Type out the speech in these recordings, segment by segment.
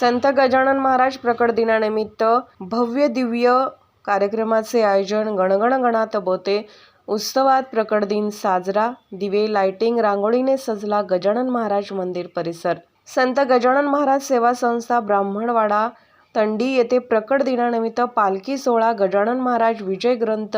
संत गजानन महाराज प्रकट दिनानिमित्त भव्य दिव्य कार्यक्रमाचे आयोजन गणगण गणात बोते. उत्सवात प्रकट दिन साजरा. दिवे लाइटिंग रांगोळीने सजला गजानन महाराज मंदिर परिसर. संत गजानन महाराज सेवा संस्था ब्राह्मणवाडा तंडी येथे प्रकट दिनानिमित्त पालखी सोहळा गजानन महाराज विजय ग्रंथ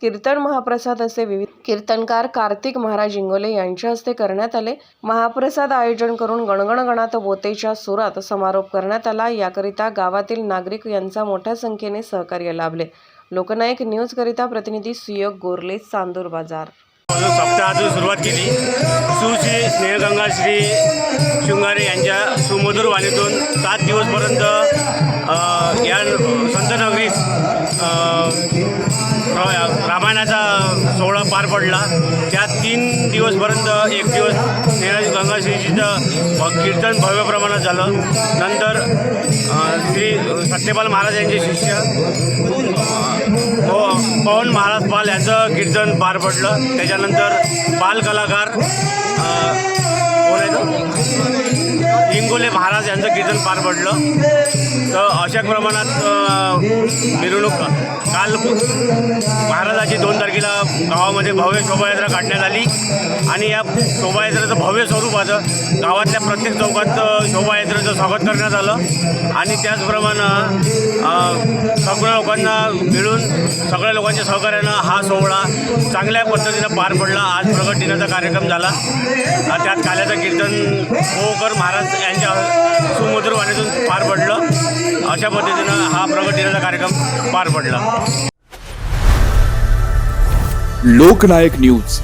कीर्तन महाप्रसाद असे विविध कीर्तनकार कार्तिक महाराज इंगोले यांच्या हस्ते करण्यात आले. महाप्रसाद आयोजन करून गणगणगणात बोतेच्या सुरात समारोप करण्यात आला. याकरिता गावातील नागरिक यांचा मोठ्या संख्येने सहकार्य लाभले. लोकनायक न्यूज करिता प्रतिनिधी सुयोग गोरले चांदूर बाजार. सप्ताहातून सुरुवात केली. सुश्री स्नेहगंगा श्री शृंगारे यांच्या सुमधुर वाणीतून सात दिवसपर्यंत रामायणाचा सोहळा पार पडला. त्यात तीन दिवसपर्यंत एक दिवस स्नेहगंगा गंगाश्रीजीचं भ- कीर्तन भव्य प्रमाणात झालं. नंतर श्री सत्यपाल महाराज यांचे शिष्य पवन महाराज पाल यांचं कीर्तन पार पडलं. त्याच्यानंतर बाल कलाकार कोण आहे महाराज यांचं कीर्तन पार पडलं. तर अशा प्रमाणात मिरवणूक काल महाराजाची दोन तारखेला गावामध्ये भव्य शोभायात्रा काढण्यात आली. आणि या शोभायात्रेचं भव्य स्वरूपाचं गावातल्या प्रत्येक चौकात शोभायात्रेचं स्वागत करण्यात आलं. आणि त्याचप्रमाणे सगळ्या लोकांना मिळून सगळ्या लोकांच्या सहकार्यानं हा सोहळा चांगल्या पद्धतीनं पार पडला. आज प्रगट दिनाचा कार्यक्रम झाला. त्यात काल्याचं कीर्तन होकर महाराज यांच्या सुमधुर वाणीतून पार पडलं. अशा पद्धतीनं हा प्रगट दिनाचा कार्यक्रम पार पडला. लोकनायक न्यूज.